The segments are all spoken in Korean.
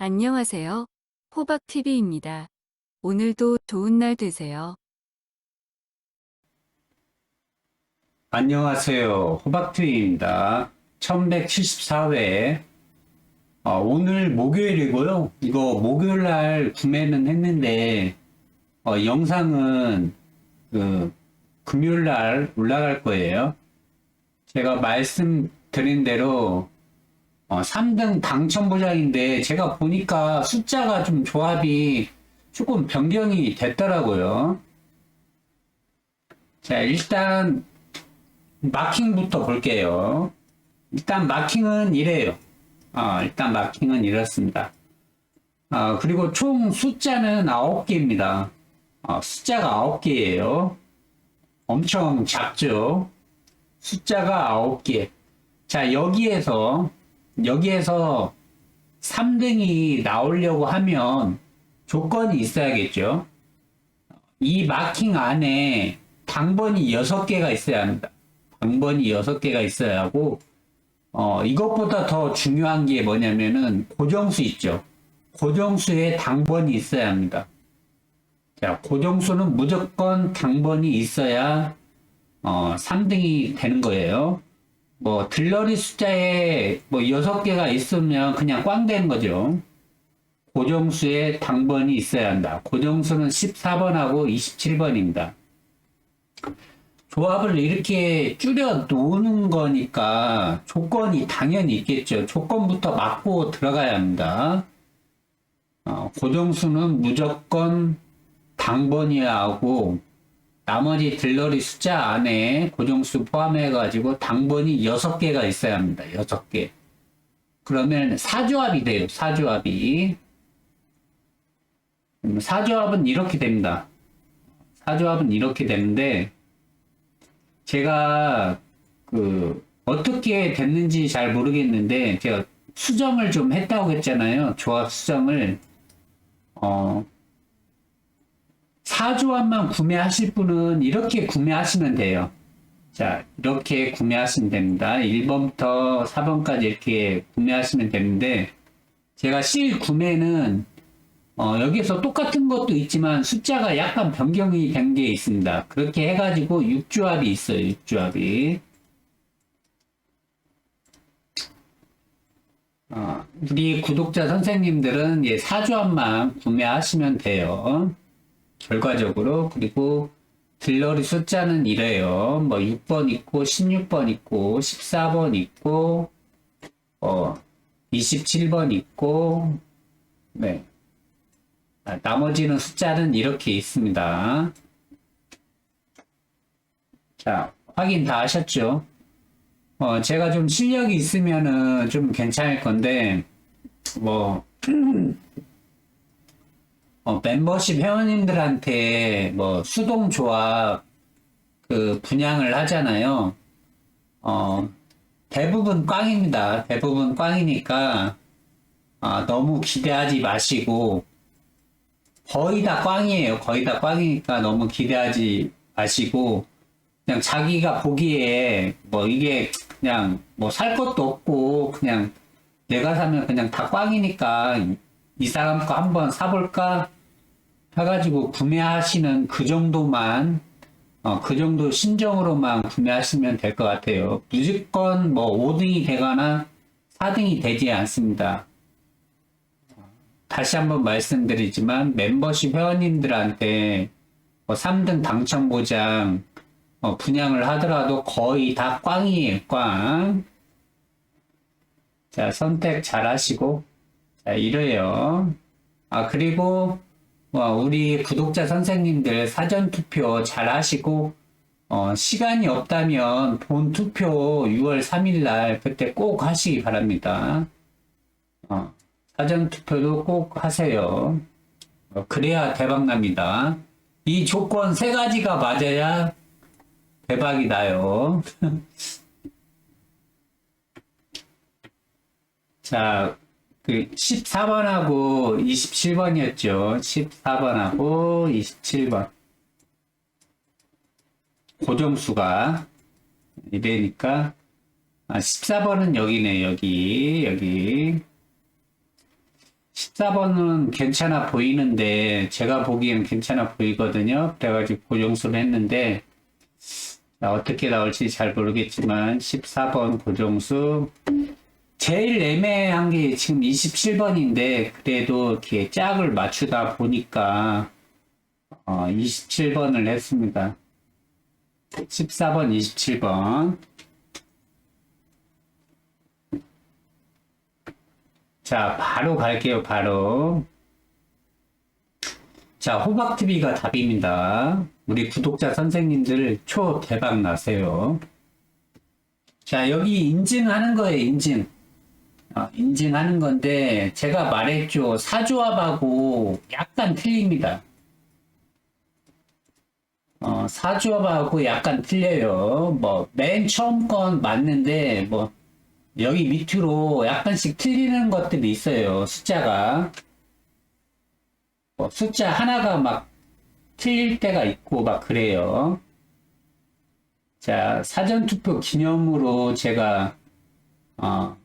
안녕하세요. 호박TV입니다. 오늘도 좋은 날 되세요. 안녕하세요. 호박트위입니다. 1174회. 어, 오늘 목요일이고요. 이거 목요일 날 구매는 했는데, 어, 영상은 그 금요일 날 올라갈 거예요. 제가 말씀드린 대로 어, 3등 당첨 보장인데 제가 보니까 숫자가 좀 조합이 조금 변경이 됐더라고요. 자, 일단 마킹부터 볼게요. 일단 마킹은 이래요. 어, 일단 마킹은 이렇습니다. 어, 그리고 총 숫자는 9개입니다. 어, 숫자가 9개예요. 엄청 작죠? 숫자가 9개. 자, 여기에서, 여기에서 3등이 나오려고 하면 조건이 있어야겠죠? 이 마킹 안에 당번이 6개가 있어야 합니다. 당번이 6개가 있어야 하고, 어, 이것보다 더 중요한 게 뭐냐면은 고정수 있죠. 고정수에 당번이 있어야 합니다. 자, 고정수는 무조건 당번이 있어야, 어, 3등이 되는 거예요. 뭐, 들러리 숫자에 뭐 6개가 있으면 그냥 꽝 되는 거죠. 고정수에 당번이 있어야 한다. 고정수는 14번하고 27번입니다. 조합을 이렇게 줄여 놓는 거니까 조건이 당연히 있겠죠. 조건부터 맞고 들어가야 합니다. 어, 고정수는 무조건 당번이어야 하고 나머지 들러리 숫자 안에 고정수 포함해 가지고 당번이 6개가 있어야 합니다. 6개. 그러면 사조합이 돼요. 사조합이. 음, 사조합은 이렇게 됩니다. 사조합은 이렇게 되는데 제가 그 어떻게 됐는지 잘 모르겠는데 제가 수정을 좀 했다고 했잖아요. 조합 수정을 어 사조합만 구매하실 분은 이렇게 구매하시면 돼요. 자, 이렇게 구매하시면 됩니다. 1번부터 4번까지 이렇게 구매하시면 되는데 제가 실 구매는 어, 여기서 똑같은 것도 있지만 숫자가 약간 변경이 된 게 있습니다. 그렇게 해가지고 6조합이 있어요. 6조합이. 어, 우리 구독자 선생님들은 예, 4조합만 구매하시면 돼요. 결과적으로. 그리고 들러리 숫자는 이래요. 뭐 6번 있고 16번 있고 14번 있고 어 27번 있고 네. 아, 나머지는 숫자는 이렇게 있습니다. 자, 확인 다 하셨죠? 어, 제가 좀 실력이 있으면은 좀 괜찮을 건데, 뭐, 어, 멤버십 회원님들한테 뭐 수동 조합 그 분양을 하잖아요. 어, 대부분 꽝입니다. 대부분 꽝이니까, 아, 너무 기대하지 마시고, 거의 다 꽝이에요. 거의 다 꽝이니까 너무 기대하지 마시고, 그냥 자기가 보기에 뭐 이게 그냥 뭐 살 것도 없고, 그냥 내가 사면 그냥 다 꽝이니까 이 사람 거 한번 사볼까 해가지고 구매하시는 그 정도만, 어, 그 정도 신정으로만 구매하시면 될 것 같아요. 무조건 뭐 5등이 되거나 4등이 되지 않습니다. 다시 한번 말씀드리지만 멤버십 회원님들한테 뭐 3등 당첨 보장 어, 분양을 하더라도 거의 다 꽝이에요, 꽝. 자, 선택 잘 하시고. 자, 이래요. 아, 그리고, 어, 우리 구독자 선생님들 사전 투표 잘 하시고, 어, 시간이 없다면 본 투표 6월 3일 날 그때 꼭 하시기 바랍니다. 어, 사전 투표도 꼭 하세요. 어, 그래야 대박 납니다. 이 조건 세 가지가 맞아야 대박이 나요. 자, 그 14번하고 27번이었죠. 14번하고 27번. 고정수가 이래니까 아, 14번은 여기네. 여기. 여기. 14번은 괜찮아 보이는데, 제가 보기에는 괜찮아 보이거든요. 그래가지고 고정수를 했는데, 자, 어떻게 나올지 잘 모르겠지만, 14번 고정수. 제일 애매한 게 지금 27번인데, 그래도 이렇게 짝을 맞추다 보니까, 어, 27번을 했습니다. 14번, 27번. 자, 바로 갈게요, 바로. 자, 호박TV가 답입니다. 우리 구독자 선생님들 초 대박 나세요. 자, 여기 인증하는 거예요, 인증. 어, 인증하는 건데, 제가 말했죠. 사조합하고 약간 틀립니다. 어, 사조합하고 약간 틀려요. 뭐, 맨 처음 건 맞는데, 뭐, 여기 밑으로 약간씩 틀리는 것들이 있어요. 숫자가. 뭐 숫자 하나가 막 틀릴 때가 있고 막 그래요. 자, 사전투표 기념으로 제가, 어,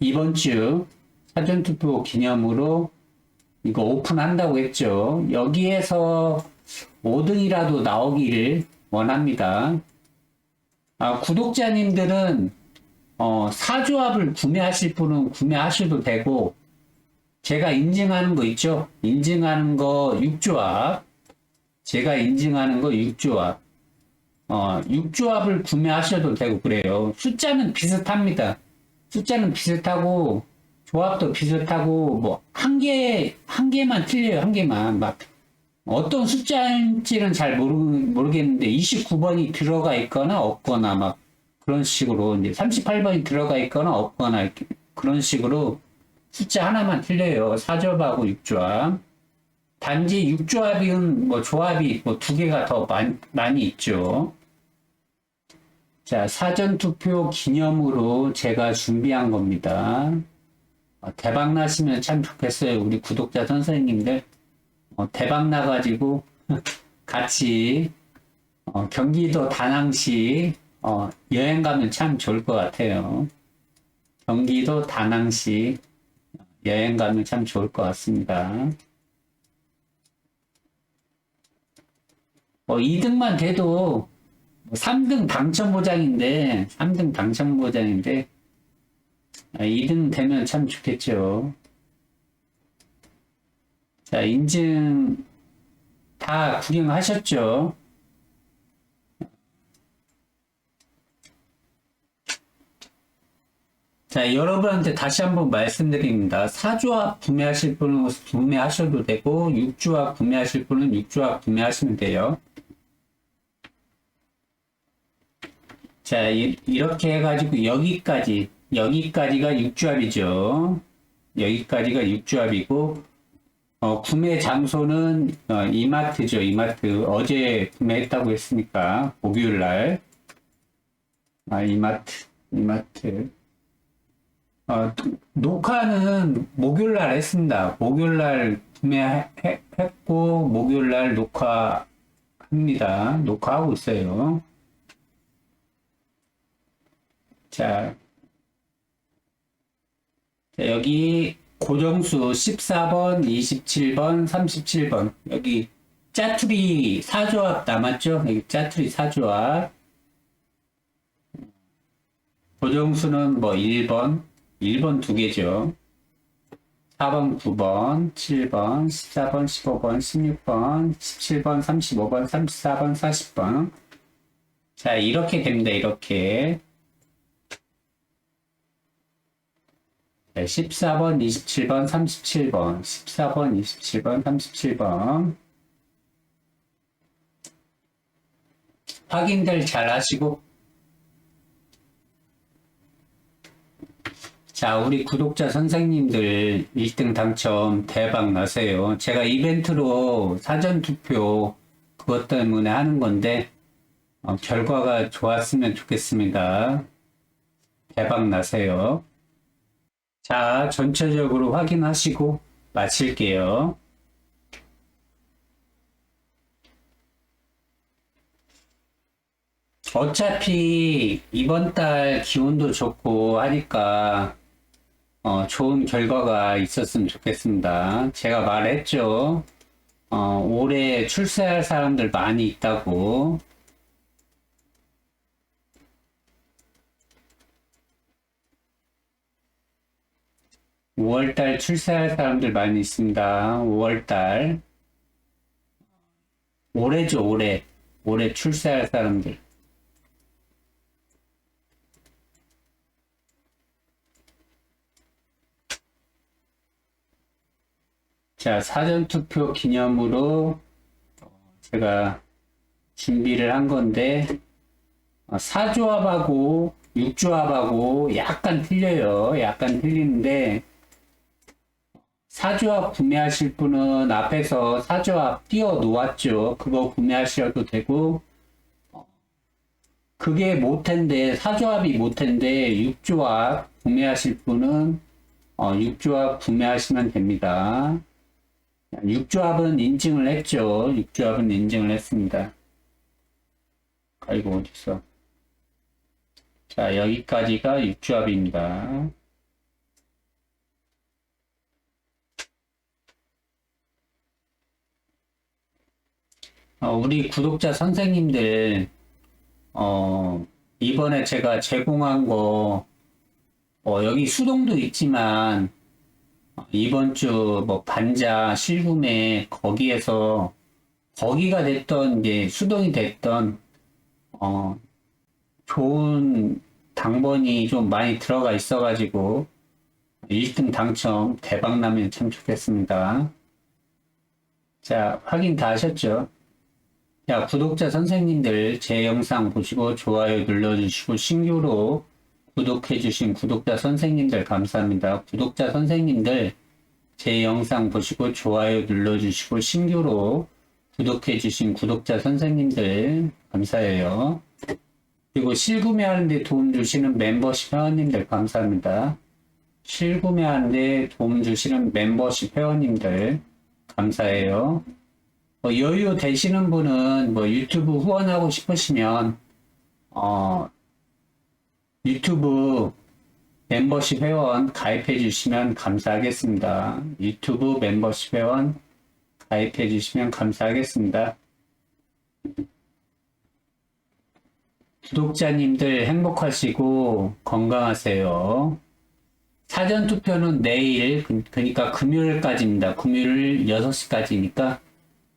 이번 주 사전투표 기념으로 이거 오픈한다고 했죠. 여기에서 5등이라도 나오기를 원합니다. 아, 구독자님들은 어, 사조합을 구매하실 분은 구매하셔도 되고, 제가 인증하는 거 있죠? 인증하는 거 6조합. 제가 인증하는 거 6조합. 어, 6조합을 구매하셔도 되고 그래요. 숫자는 비슷합니다. 숫자는 비슷하고, 조합도 비슷하고, 뭐, 한 개, 한 개만 틀려요, 한 개만. 막, 어떤 숫자인지는 잘 모르, 모르겠는데, 29번이 들어가 있거나 없거나, 막, 그런 식으로 이제 38번이 들어가 있거나 없거나 이렇게 그런 식으로 숫자 하나만 틀려요. 사조합하고 육조합. 단지 육조합은 뭐 조합이 뭐 두 개가 더 많, 많이 있죠. 자, 사전투표 기념으로 제가 준비한 겁니다. 어, 대박 나시면 참 좋겠어요. 우리 구독자 선생님들. 어, 대박 나가지고 같이 어, 경기도 다낭시 어, 여행 가면 참 좋을 것 같아요. 경기도 다낭시 여행 가면 참 좋을 것 같습니다. 뭐 2등만 돼도 3등 당첨 보장인데 3등 당첨 보장인데 2등 되면 참 좋겠죠. 자, 인증 다 구경하셨죠? 자, 여러분한테 다시 한번 말씀드립니다. 사조합 구매하실 분은 구매하셔도 되고, 육조합 구매하실 분은 육조합 구매하시면 돼요. 자, 이, 렇게 해가지고 여기까지, 여기까지가 육조합이죠. 여기까지가 육조합이고, 어, 구매 장소는 어, 이마트죠, 이마트. 어제 구매했다고 했으니까, 목요일 날. 아, 이마트, 이마트. 어, 녹화는 목요일 날 했습니다. 목요일 날 구매했고, 목요일 날 녹화합니다. 녹화하고 있어요. 자, 자, 여기 고정수 14번, 27번, 37번. 여기 짜투리 사조합 남았죠? 여기 짜투리 사조합. 고정수는 뭐 1번, 1번 두 개죠. 4번, 9번, 7번, 14번, 15번, 16번, 17번, 35번, 34번, 40번. 자, 이렇게 됩니다. 이렇게. 네, 14번, 27번, 37번, 14번, 27번, 37번. 확인들 잘 하시고, 자, 우리 구독자 선생님들 1등 당첨 대박 나세요. 제가 이벤트로 사전 투표 그것 때문에 하는 건데, 어, 결과가 좋았으면 좋겠습니다. 대박 나세요. 자, 전체적으로 확인하시고 마칠게요. 어차피 이번 달 기온도 좋고 하니까 어, 좋은 결과가 있었으면 좋겠습니다. 제가 말했죠. 어, 올해 출세할 사람들 많이 있다고. 오월달 출세할 사람들 많이 있습니다. 5월달. 올해죠, 올해. 올해 출세할 사람들. 자, 사전투표 기념으로 어, 제가 준비를 한 건데, 어, 사조합하고 육조합하고 약간 틀려요. 약간 틀리는데, 사조합 구매하실 분은 앞에서 사조합 띄워 놓았죠. 그거 구매하셔도 되고, 어, 그게 못텐데, 사조합이 못텐데, 육조합 구매하실 분은, 어, 육조합 구매하시면 됩니다. 육조합은 인증을 했죠. 육조합은 인증을 했습니다. 아이고, 어딨어. 자, 여기까지가 육조합입니다. 어, 우리 구독자 선생님들, 어, 이번에 제가 제공한 거, 어, 여기 수동도 있지만, 어, 이번 주 뭐 반자 실구매 거기에서 거기가 됐던 이제 수동이 됐던 어 좋은 당번이 좀 많이 들어가 있어가지고 1등 당첨 대박 나면 참 좋겠습니다. 자 확인 다 하셨죠? 자 구독자 선생님들 제 영상 보시고 좋아요 눌러주시고 신규로 구독해주신 구독자 선생님들 감사합니다. 구독자 선생님들 제 영상 보시고 좋아요 눌러주시고 신규로 구독해주신 구독자 선생님들 감사해요. 그리고 실구매하는데 도움 주시는 멤버십 회원님들 감사합니다. 실구매하는데 도움 주시는 멤버십 회원님들 감사해요. 뭐 여유 되시는 분은 뭐 유튜브 후원하고 싶으시면 어 유튜브 멤버십 회원 가입해 주시면 감사하겠습니다. 유튜브 멤버십 회원 가입해 주시면 감사하겠습니다. 구독자님들 행복하시고 건강하세요. 사전 투표는 내일, 그- 그러니까 금요일까지입니다. 금요일 6시까지니까